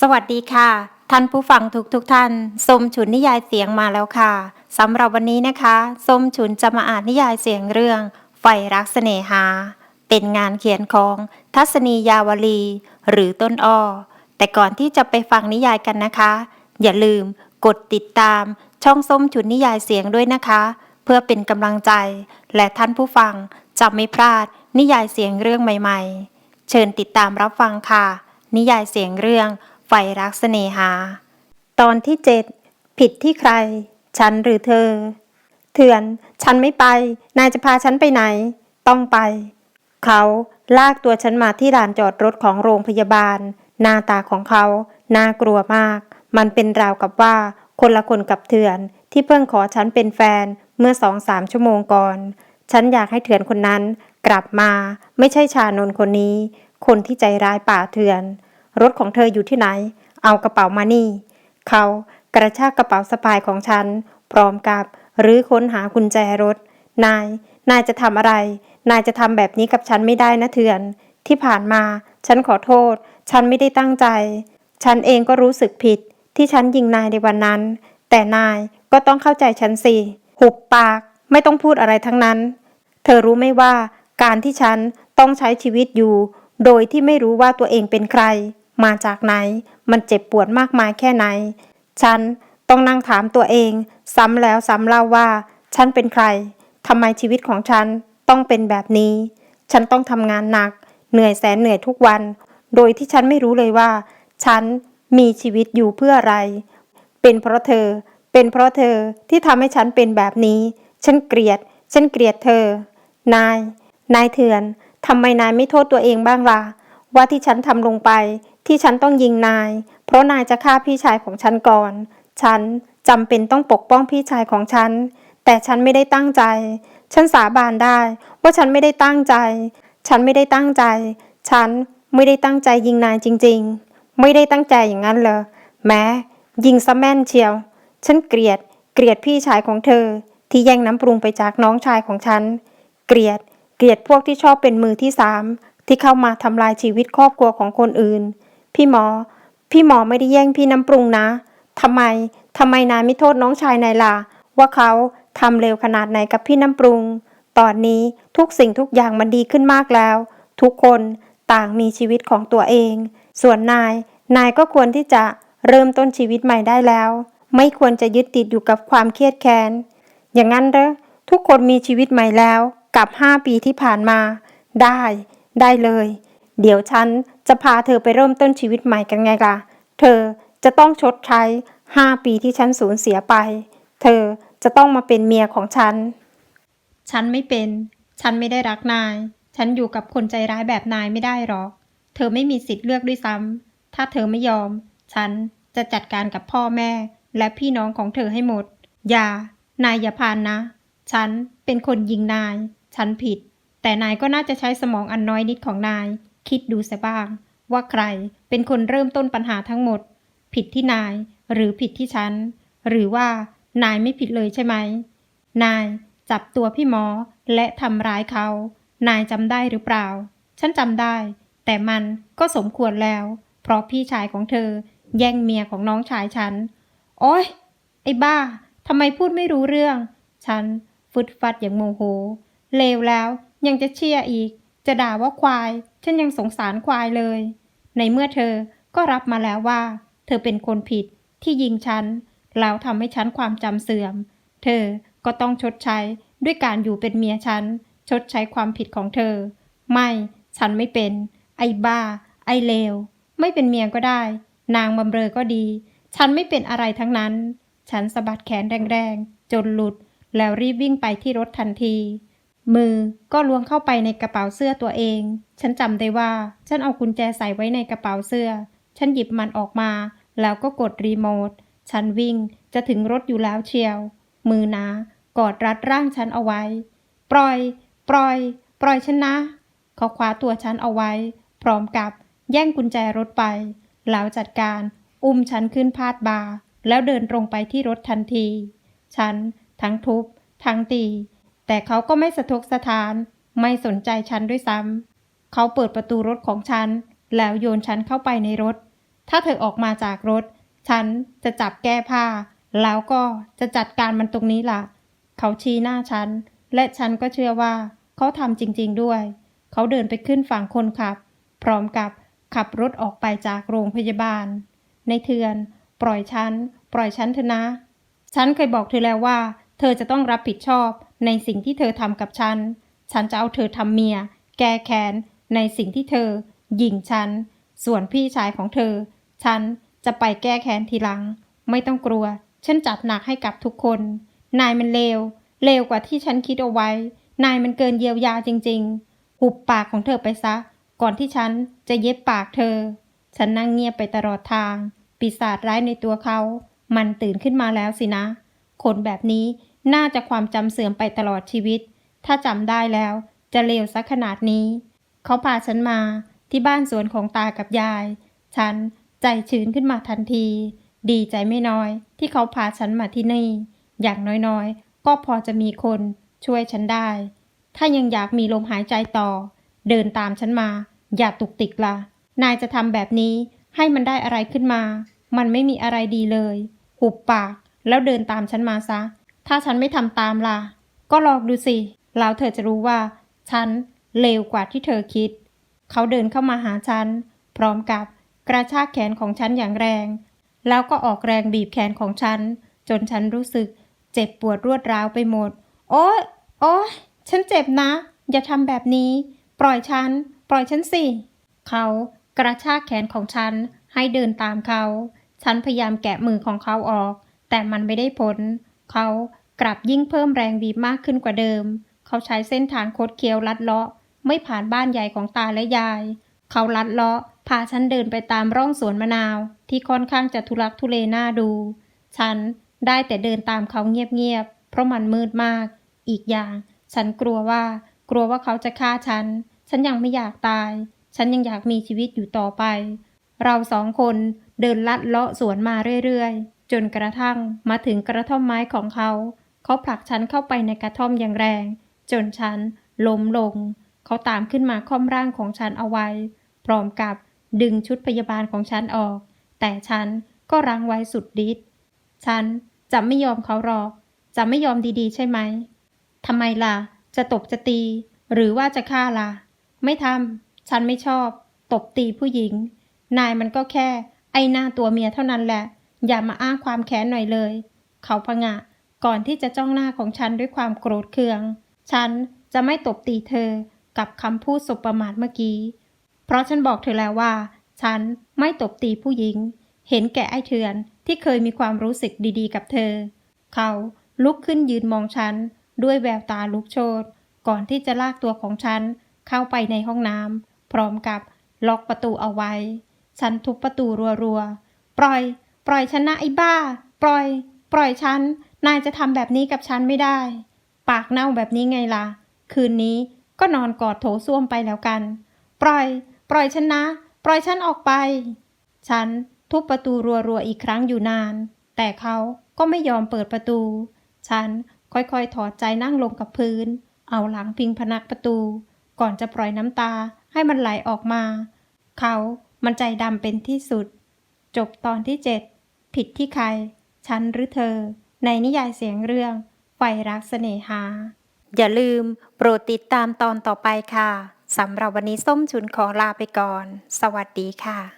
สวัสดีค่ะ ท่านผู้ฟังทุกทุกท่านส้มฉุนนิยายเสียงมาแล้วค่ะสำหรับวันนี้นะคะส้มฉุนจะมาอ่านนิยายเสียงเรื่อง ไฟรักเสน่หา เป็นงานเขียนของทัศนียาวลี หรือต้นอ้อแต่ก่อนที่จะไปฟังนิยายกันนะคะ อย่าลืมกดติดตามช่องส้มฉุนนิยายเสียงด้วยนะคะ เพื่อเป็นกำลังใจ และท่านผู้ฟัง จะไม่พลาด นิยายเสียงเรื่องใหม่ๆ เชิญติดตามรับฟังค่ะ นิยายเสียงเรื่องไฟรักเสน่หา ตอนที่เจ็ดผิดที่ใคร ฉันหรือเธอ เถื่อน ฉันไม่ไป นายจะพาฉันไปไหน ต้องไป เขาลากตัวฉันมาที่ลานจอดรถของโรงพยาบาล หน้าตาของเขา น่ากลัวมาก มันเป็นราวกับว่า คนละคนกับเถื่อน ที่เพิ่งขอฉันเป็นแฟนเมื่อสองสามชั่วโมงก่อน ฉันอยากให้เถื่อนคนนั้นกลับมา ไม่ใช่ชานนคนนี้ คนที่ใจร้ายป่าเถื่อน รถของเธออยู่ที่ไหน เอากระเป๋ามานี่ เขากระชากกระเป๋าสะพายของฉัน พร้อมกับรื้อค้นหากุญแจรถ นาย นายจะทำอะไร นายจะทำแบบนี้กับฉันไม่ได้นะเถื่อน ที่ผ่านมา ฉันขอโทษ ฉันไม่ได้ตั้งใจ ฉันเองก็รู้สึกผิด ที่ฉันยิงนายในวันนั้น แต่นายก็ต้องเข้าใจฉันสิ หุบปาก ไม่ต้องพูดอะไรทั้งนั้น เธอรู้ไหมว่า การที่ฉันต้องใช้ชีวิตอยู่ โดยที่ไม่รู้ว่าตัวเองเป็นใคร มาจากไหน มันเจ็บปวดมากมายแค่ไหน ฉันต้องนั่งถามตัวเอง ซ้ำแล้วซ้ำเล่าว่า ฉันเป็นใครทำไมชีวิตของฉันต้องเป็นแบบนี้ ฉันต้องทำงานหนัก เหนื่อยแสนเหนื่อยทุกวัน โดยที่ฉันไม่รู้เลยว่า ฉันมีชีวิตอยู่เพื่ออะไร เป็นเพราะเธอ เป็นเพราะเธอที่ทำให้ฉันเป็นแบบนี้ ฉันเกลียด ฉันเกลียดเธอ นาย นายเถื่อนทำไมนายไม่โทษตัวเองบ้างล่ะ ว่าที่ฉันทำลงไป ที่ฉันต้องยิงนาย เพราะนายจะฆ่าพี่ชายของฉันก่อน ฉันจำเป็นต้องปกป้องพี่ชายของฉัน แต่ฉันไม่ได้ตั้งใจ ฉันสาบานได้ ว่าฉันไม่ได้ตั้งใจ ฉันไม่ได้ตั้งใจ ฉันไม่ได้ตั้งใจยิงนายจริง ๆ ไม่ได้ตั้งใจอย่างนั้นเลยแม้ยิงซะแม่นเชียว ฉันเกลียด เกลียดพี่ชายของเธอ ที่แย่งน้ำปรุงไปจากน้องชายของฉัน เกลียด เกลียดพวกที่ชอบเป็นมือที่สามที่เข้ามาทำลายชีวิตครอบครัวของคนอื่น พี่หมอ พี่หมอไม่ได้แย่งพี่น้ำปรุงนะทำไมทำไมนายไม่โทษน้องชายนายล่ะว่าเขาทำเร็วขนาดไหนกับพี่น้ำปรุง ตอนนี้ทุกสิ่งทุกอย่างมันดีขึ้นมากแล้ว ทุกคนต่างมีชีวิตของตัวเอง ส่วนนาย นายก็ควรที่จะเริ่มต้นชีวิตใหม่ได้แล้ว ไม่ควรจะยึดติดอยู่กับความเครียดแค้น อย่างนั้นเด้อทุกคนมีชีวิตใหม่แล้ว กับห้าปีที่ผ่านมา ได้ ได้เลย เดี๋ยวฉันจะพาเธอไปเริ่มต้นชีวิตใหม่กันไงล่ะ เธอจะต้องชดใช้ห้าปีที่ฉันสูญเสียไป เธอจะต้องมาเป็นเมียของฉัน ฉันไม่เป็น ฉันไม่ได้รักนาย ฉันอยู่กับคนใจร้ายแบบนายไม่ได้หรอก เธอไม่มีสิทธิ์เลือกด้วยซ้ำ ถ้าเธอไม่ยอม ฉันจะจัดการกับพ่อแม่ และพี่น้องของเธอให้หมด อย่า นายอย่าพานนะ ฉันเป็นคนยิงนาย ฉันผิด แต่นายก็น่าจะใช้สมองอันน้อยนิดของนาย คิดดูเสียบ้าง ว่าใครเป็นคนเริ่มต้นปัญหาทั้งหมด ผิดที่นาย หรือผิดที่ฉัน หรือว่านายไม่ผิดเลยใช่ไหม นายจับตัวพี่หมอและทำร้ายเขา นายจำได้หรือเปล่า ฉันจำได้ แต่มันก็สมควรแล้ว เพราะพี่ชายของเธอ แย่งเมียของน้องชายฉัน โอ๊ย ไอ้บ้าทำไมพูดไม่รู้เรื่อง ฉันฟึดฟัดอย่างโมโห เลวแล้วยังจะเชี่ยอีก จะด่าว่าควาย ฉันยังสงสารควายเลย ในเมื่อเธอก็รับมาแล้วว่า เธอเป็นคนผิดที่ยิงฉัน แล้วทำให้ฉันความจำเสื่อม เธอก็ต้องชดใช้ด้วยการอยู่เป็นเมียฉัน ชดใช้ความผิดของเธอ ไม่ ฉันไม่เป็น ไอ้บ้า ไอ้เลว ไม่เป็นเมียก็ได้ นางบำเรอก็ดี ฉันไม่เป็นอะไรทั้งนั้น ฉันสะบัดแขนแรงๆ จนหลุด แล้วรีบวิ่งไปที่รถทันที มือก็ล้วงเข้าไปในกระเป๋าเสื้อตัวเอง ฉันจำได้ว่า ฉันเอากุญแจใส่ไว้ในกระเป๋าเสื้อ ฉันหยิบมันออกมา แล้วก็กดรีโมท ฉันวิ่งจะถึงรถอยู่แล้วเชียว มือนะกอดรัดร่างฉันเอาไว้ ปล่อย ปล่อย ปล่อยฉันนะ เขาคว้าตัวฉันเอาไว้ พร้อมกับแย่งกุญแจรถไป แล้วจัดการ อุ้มฉันขึ้นพาดบา แล้วเดินตรงไปที่รถทันที ฉันทั้งทุบ ทั้งตี แต่เขาก็ไม่สะทกสะทาน ไม่สนใจฉันด้วยซ้ำ เขาเปิดประตูรถของฉัน แล้วโยนฉันเข้าไปในรถ ถ้าเธอออกมาจากรถ ฉันจะจับแก้ผ้า แล้วก็จะจัดการมันตรงนี้ล่ะ เขาชี้หน้าฉัน และฉันก็เชื่อว่า เขาทำจริง ๆด้วย เขาเดินไปขึ้นฝั่งคนขับ พร้อมกับขับรถออกไปจากโรงพยาบาล ในเทือน ปล่อยฉัน ปล่อยฉันเถอะนะ ฉันเคยบอกเธอแล้วว่า เธอจะต้องรับผิดชอบ ในสิ่งที่เธอทำกับฉัน ฉันจะเอาเธอทำเมีย แก้แค้นในสิ่งที่เธอยิงฉัน ส่วนพี่ชายของเธอ ฉันจะไปแก้แค้นทีหลัง ไม่ต้องกลัว ฉันจัดหนักให้กับทุกคน นายมันเลว เลวกว่าที่ฉันคิดเอาไว้ นายมันเกินเยียวยาจริง ๆ หุบปากของเธอไปซะ ก่อนที่ฉันจะเย็บปากเธอ ฉันนั่งเงียบไปตลอดทาง ปีศาจร้ายในตัวเขา มันตื่นขึ้นมาแล้วสินะ คนแบบนี้ น่าจะความจำเสื่อมไปตลอดชีวิต ถ้าจำได้แล้ว จะเลวสักขนาดนี้ เขาพาฉันมาที่บ้านสวนของตากับยาย ฉันใจชื้นขึ้นมาทันที ดีใจไม่น้อยที่เขาพาฉันมาที่นี่ อย่างน้อยๆ ก็พอจะมีคนช่วยฉันได้ ถ้ายังอยากมีลมหายใจต่อ เดินตามฉันมา อย่าตุกติกละ่ะนายจะทำแบบนี้ให้มันได้อะไรขึ้นมา มันไม่มีอะไรดีเลย หุบปากแล้วเดินตามฉันมาซะ ถ้าฉันไม่ทำตามล่ะ ก็ลองดูสิ แล้วเธอจะรู้ว่า ฉันเลวกว่าที่เธอคิด เขาเดินเข้ามาหาฉัน พร้อมกับกระชากแขนของฉันอย่างแรง แล้วก็ออกแรงบีบแขนของฉัน จนฉันรู้สึก เจ็บปวดรวดร้าวไปหมด โอ๊ยโอ๊ยฉันเจ็บนะ อย่าทำแบบนี้ ปล่อยฉัน ปล่อยฉันสิ เขากระชากแขนของฉันให้เดินตามเขา ฉันพยายามแกะมือของเขาออก แต่มันไม่ได้ผล เขา กลับยิ่งเพิ่มแรงบีบมากขึ้นกว่าเดิม เขาใช้เส้นทางคดเคี้ยวลัดเลาะ ไม่ผ่านบ้านใหญ่ของตาและยาย เขาลัดเลาะพาฉันเดินไปตามร่องสวนมะนาว ที่ค่อนข้างจะทุลักทุเลน่าดู ฉันได้แต่เดินตามเขาเงียบๆ เพราะมันมืดมาก อีกอย่าง ฉันกลัวว่า กลัวว่าเขาจะฆ่าฉัน ฉันยังไม่อยากตาย ฉันยังอยากมีชีวิตอยู่ต่อไป เราสองคนเดินลัดเลาะสวนมาเรื่อยๆ จนกระทั่งมาถึงกระท่อมไม้ของเขา เขาผลักฉันเข้าไปในกระท่อมอย่างแรง จนฉันล้มลง เขาตามขึ้นมาค่อมร่างของฉันเอาไว้ พร้อมกับดึงชุดพยาบาลของฉันออก แต่ฉันก็รั้งไว้สุดฤทธิ์ฉันจะไม่ยอมเขาหรอก จะไม่ยอมดีๆ ใช่ไหมทำไมล่ะ จะตบจะตี หรือว่าจะฆ่าล่ะ ไม่ทำฉันไม่ชอบ ตบตีผู้หญิง นายมันก็แค่ ไอหน้าตัวเมียเท่านั้นแหละ อย่ามาอ้างความแค้นหน่อยเลย เขาพงะ ก่อนที่จะจ้องหน้าของฉันด้วยความโกรธเคือง ฉันจะไม่ตบตีเธอกับคำพูดสบประมาทเมื่อกี้ เพราะฉันบอกเธอแล้วว่า ฉันไม่ตบตีผู้หญิง เห็นแก่ไอ้เถื่อนที่เคยมีความรู้สึกดีๆ กับเธอ เขาลุกขึ้นยืนมองฉัน ด้วยแววตาลุกโชนก่อนที่จะลากตัวของฉันเข้าไปในห้องน้ำพร้อมกับล็อกประตูเอาไว้ ฉันทุบประตูรัวๆ ปล่อย ปล่อยฉันนะไอ้บ้า ปล่อย ปล่อยฉัน นายจะทำแบบนี้กับฉันไม่ได้ ปากเน่าแบบนี้ไงล่ะ คืนนี้ก็นอนกอดโถส้วมไปแล้วกัน ปล่อย ปล่อยฉันนะ ปล่อยฉันออกไป ฉันทุบประตูรัวๆอีกครั้งอยู่นาน แต่เขาก็ไม่ยอมเปิดประตู ฉันค่อยๆ ถอดใจนั่งลงกับพื้น เอาหลังพิงพนักประตู ก่อนจะปล่อยน้ำตาให้มันไหลออกมา เขามันใจดำเป็นที่สุด จบตอนที่7ผิดที่ใคร ฉันหรือเธอ ในนิยายเสียงเรื่องไฟรักเสน่หา อย่าลืมโปรดติดตามตอนต่อไปค่ะสำหรับวันนี้ส้มฉุนขอลาไปก่อน สวัสดีค่ะ